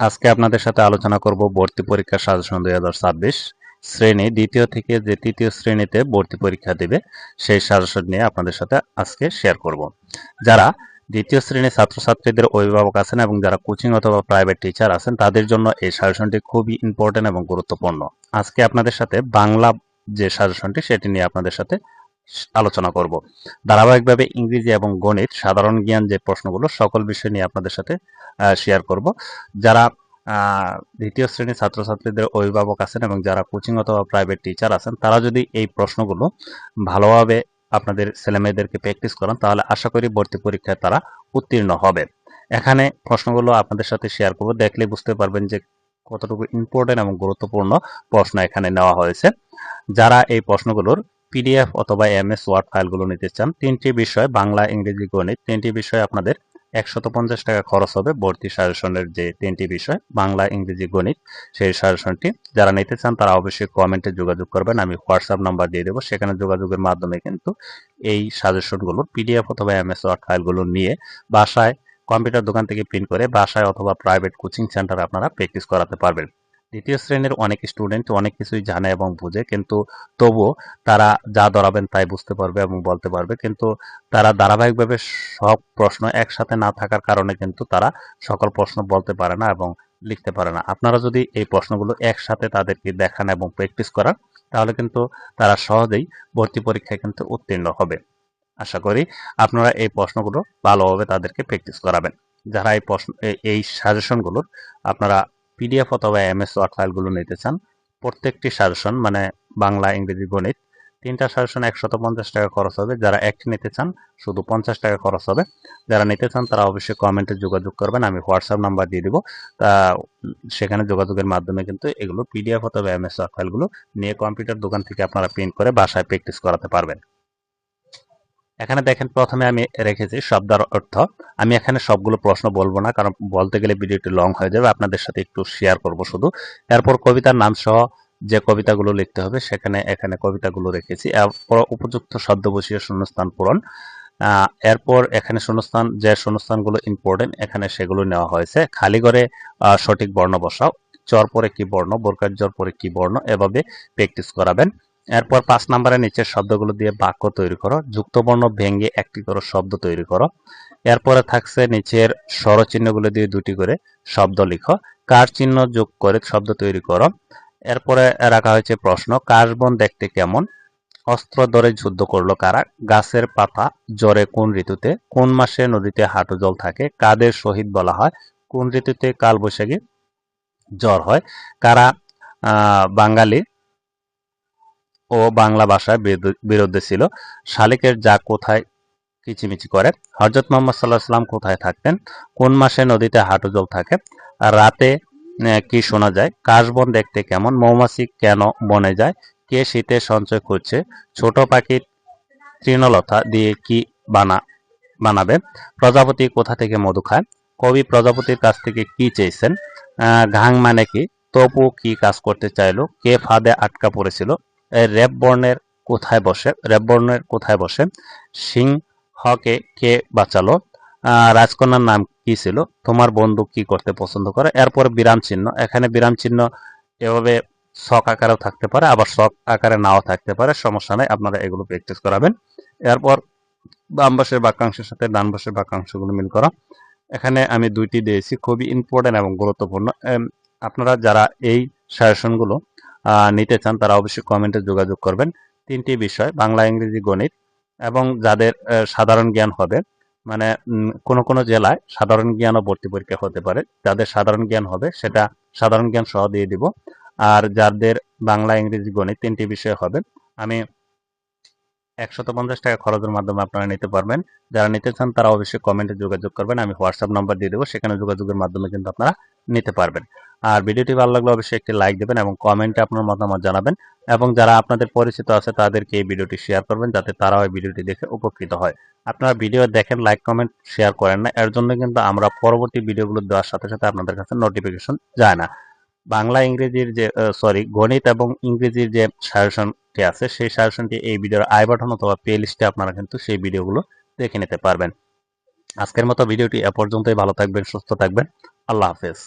আজকে আপনাদের সাথে আলোচনা করব ভর্তি পরীক্ষা সাজেশন দুই হাজার ছাব্বিশ। শ্রেণি, দ্বিতীয় থেকে যে তৃতীয় শ্রেণীতে ভর্তি পরীক্ষা দেবে, সেই সাজেশন নিয়ে আপনাদের সাথে আজকে শেয়ার করব। যারা দ্বিতীয় শ্রেণির ছাত্রছাত্রীদের অভিভাবক আছেন এবং যারা কোচিং অথবা প্রাইভেট টিচার আছেন, তাদের জন্য এই সাজেশনটি খুবই ইম্পর্টেন্ট এবং গুরুত্বপূর্ণ। আজকে আপনাদের সাথে বাংলা যে সাজেশনটি, সেটি নিয়ে আপনাদের সাথে আলোচনা করব। ধারাবাহিকভাবে ইংরেজি এবং গণিত সাধারণ জ্ঞান যে প্রশ্নগুলো, সকল বিষয় নিয়ে আপনাদের সাথে শেয়ার করব। যারা দ্বিতীয় শ্রেণির ছাত্রছাত্রীদের অভিভাবক আছেন এবং যারা কোচিং অথবা প্রাইভেট টিচার আছেন, তারা যদি এই প্রশ্নগুলো ভালোভাবে আপনাদের ছেলেমেয়েদেরকে প্র্যাকটিস করান, তাহলে আশা করি ভর্তি পরীক্ষায় তারা উত্তীর্ণ হবে। এখানে প্রশ্নগুলো আপনাদের সাথে শেয়ার করব। দেখলে বুঝতে পারবেন যে কতটুকু ইম্পর্টেন্ট এবং গুরুত্বপূর্ণ প্রশ্ন এখানে নেওয়া হয়েছে। যারা এই প্রশ্নগুলোর পিডিএফ অথবা এমএস ওয়ার্ড ফাইলগুলো নিতে চান, তিনটি বিষয় বাংলা, ইংরেজি, গণিত, তিনটি বিষয় আপনাদের একশত পঞ্চাশ টাকা খরচ হবে ভর্তি সাজেশনের যে তিনটি বিষয়, বাংলা, ইংরেজি, গণিত, সেই সাজেশনটি। যারা নিতে চান তারা অবশ্যই কমেন্টে যোগাযোগ করবেন, আমি হোয়াটসঅ্যাপ নাম্বার দিয়ে দেবো, সেখানে যোগাযোগের মাধ্যমে কিন্তু এই সাজেশনগুলোর পিডিএফ অথবা এমএস ওয়ার্ড ফাইলগুলো নিয়ে বাসায় কম্পিউটার দোকান থেকে প্রিন্ট করে বাসায় অথবা প্রাইভেট কোচিং সেন্টারে আপনারা প্র্যাকটিস করাতে পারবেন। দ্বিতীয় শ্রেণির অনেক স্টুডেন্ট অনেক কিছুই জানে এবং বুঝে, কিন্তু তবুও তারা যা ধরাবেন তাই বুঝতে পারবে এবং বলতে পারবে। কিন্তু তারা ধারাবাহিকভাবে সব প্রশ্ন একসাথে না থাকার কারণে কিন্তু তারা সকল প্রশ্ন বলতে পারে না এবং লিখতে পারে না। আপনারা যদি এই প্রশ্নগুলো একসাথে তাদেরকে দেখান এবং প্র্যাকটিস করান, তাহলে কিন্তু তারা সহজেই ভর্তি পরীক্ষায় কিন্তু উত্তীর্ণ হবে। আশা করি আপনারা এই প্রশ্নগুলো ভালোভাবে তাদেরকে প্র্যাকটিস করাবেন। যারা এই প্রশ্ন, এই সাজেশনগুলোর আপনারা পিডিএফ অথবা এমএস ওয়ার্ড ফাইলগুলো নিতে চান, প্রত্যেকটি সাজেশন মানে বাংলা, ইংরেজি, গণিত, তিনটা সাজেশন একশত পঞ্চাশ টাকা খরচ হবে। যারা একটি নিতে চান, শুধু পঞ্চাশ টাকা খরচ হবে। যারা নিতে চান, তারা অবশ্যই কমেন্টে যোগাযোগ করবেন, আমি হোয়াটসঅ্যাপ নাম্বার দিয়ে দিব। তা, সেখানে যোগাযোগের মাধ্যমে কিন্তু এগুলো পিডিএফ অথবা এমএস ওয়ার্ড ফাইলগুলো নিয়ে কম্পিউটার দোকান থেকে আপনারা প্রিন্ট করে বাসায় প্র্যাকটিস করাতে পারবেন। এখানে দেখেন প্রথমে আমি রেখেছি শব্দার অর্থ। আমি এখানে সবগুলো প্রশ্ন বলব না, কারণ বলতে গেলে ভিডিওটি লং হয়ে যাবে। আপনাদের সাথে একটু শেয়ার করব শুধু। এরপর কবিতার নাম সহ যে কবিতাগুলো লিখতে হবে, সেখানে এখানে কবিতাগুলো রেখেছি। এরপর উপযুক্ত শব্দ বসিয়ে শূন্যস্থান পূরণ। এরপর এখানে শূন্যস্থান, যে শূন্যস্থানগুলো ইম্পর্টেন্ট এখানে সেগুলো নেওয়া হয়েছে। খালি করে সঠিক বর্ণ বসাও। চর পরে কি বর্ণ, বোরকার জর পরে কি বর্ণ, এভাবে প্র্যাকটিস করাবেন। এরপর পাঁচ নম্বরের নিচের শব্দগুলো দিয়ে বাক্য তৈরি করো। যুক্ত বর্ণ ভেঙে একটি করে শব্দ তৈরি করো। এরপরে থাকছে নিচের স্বরচিহ্নগুলো দিয়ে দুটি করে শব্দ লিখো। কার চিহ্ন যোগ করে শব্দ তৈরি করো। এরপরে রাখা হয়েছে প্রশ্ন কাশবন দেখতে কেমন? অস্ত্র ধরে যুদ্ধ করল কারা? গাছের পাতা জ্বরে কোন ঋতুতে? কোন মাসে নদীতে হাঁটু জল থাকে? কাদের শহীদ বলা হয়? কোন ঋতুতে কালবৈশাখী জ্বর হয়? কারা বাঙালি ও বাংলা ভাষায় বিরুদ্ধে ছিল। শালিকের যা কোথায় কিচিমিচি করে। হজরত মোহাম্মদ সাল্লাহ সাল্লাম কোথায় থাকতেন? কোন মাসে নদীতে হাঁটু জল থাকে রাতে কি শোনা যায়? কাশবন দেখতে কেমন? মৌমাছি কেন বনে যায়? কে শীতে সঞ্চয় করছে? ছোট পাখির তৃণলতা দিয়ে কি বানা, বানাবে? প্রজাপতি কোথা থেকে মধু খায়? কবি প্রজাপতির কাছ থেকে কি চেয়েছেন? ঘাং মানে কি? তপু কি কাজ করতে চাইলো? কে ফাঁদে আটকা পড়েছিল? র্যাব বর্ণের কোথায় বসে? র্যাব বর্ণের কোথায় বসে? সিংহকে কে বাঁচালো? রাজকন্যার নাম কি ছিল? তোমার বন্ধু কি করতে পছন্দ করে? এরপর বিরাম চিহ্ন। এখানে বিরাম চিহ্ন এভাবে শখ আকারেও থাকতে পারে, আবার শখ আকারে নাও থাকতে পারে। সমস্যা নেই, আপনারা এগুলো প্র্যাকটিস করাবেন। এরপর বাম পাশের বাক্যাংশের সাথে ডান পাশের বাক্যাংশগুলো মিল করা। এখানে আমি দুইটি দিয়েছি, খুবই ইম্পর্টেন্ট এবং গুরুত্বপূর্ণ। আপনারা যারা এই সাজেশনগুলো নিতে চান, তারা অবশ্যই কমেন্টে যোগাযোগ করবেন। তিনটি বিষয়, বাংলা, ইংরেজি, গণিত এবং যাদের সাধারণ জ্ঞান হবে মানে কোনো কোনো জেলায় সাধারণ জ্ঞান ও ভর্তি পরীক্ষা হতে পারে। যাদের সাধারণ জ্ঞান হবে, সেটা সাধারণ জ্ঞান সহ দিয়ে দিব। আর যাদের বাংলা, ইংরেজি, গণিত তিনটি বিষয় হবে, আমি একশত পঞ্চাশ টাকা খরচের মাধ্যমে আপনারা নিতে পারবেন। যারা নিতে চান, তারা অবশ্যই কমেন্টে যোগাযোগ করবেন। আমি হোয়াটসঅ্যাপ নাম্বার দিয়ে দেবো, সেখানে যোগাযোগের মাধ্যমে কিন্তু আপনারা নিতে পারবেন। আর ভিডিওটি ভালো লাগলে অবশ্যই একটি লাইক দেবেন এবং কমেন্টে আপনার মতামত জানাবেন এবং যারা আপনাদের পরিচিত আছে তাদেরকে এই ভিডিওটি শেয়ার করবেন যাতে তারাও এই ভিডিওটি দেখে উপকৃত হয়। আপনারা ভিডিও দেখেন লাইক কমেন্ট শেয়ার করেন না। এর জন্য কিন্তু আমরা পরবর্তী ভিডিওগুলো দেওয়ার সাথে সাথে আপনাদের কাছে নোটিফিকেশন যায় না। বাংলা ইংরেজির যে সরি গণিত এবং ইংরেজির যে সাজেশনটি আছে, সেই সাজেশনটি এই ভিডিওর আই বাটন অথবা প্লে লিস্টে আপনারা কিন্তু সেই ভিডিওগুলো দেখে নিতে পারবেন। আজকের মতো ভিডিওটি এ পর্যন্তই। ভালো থাকবেন, সুস্থ থাকবেন। আল্লাহ হাফেজ।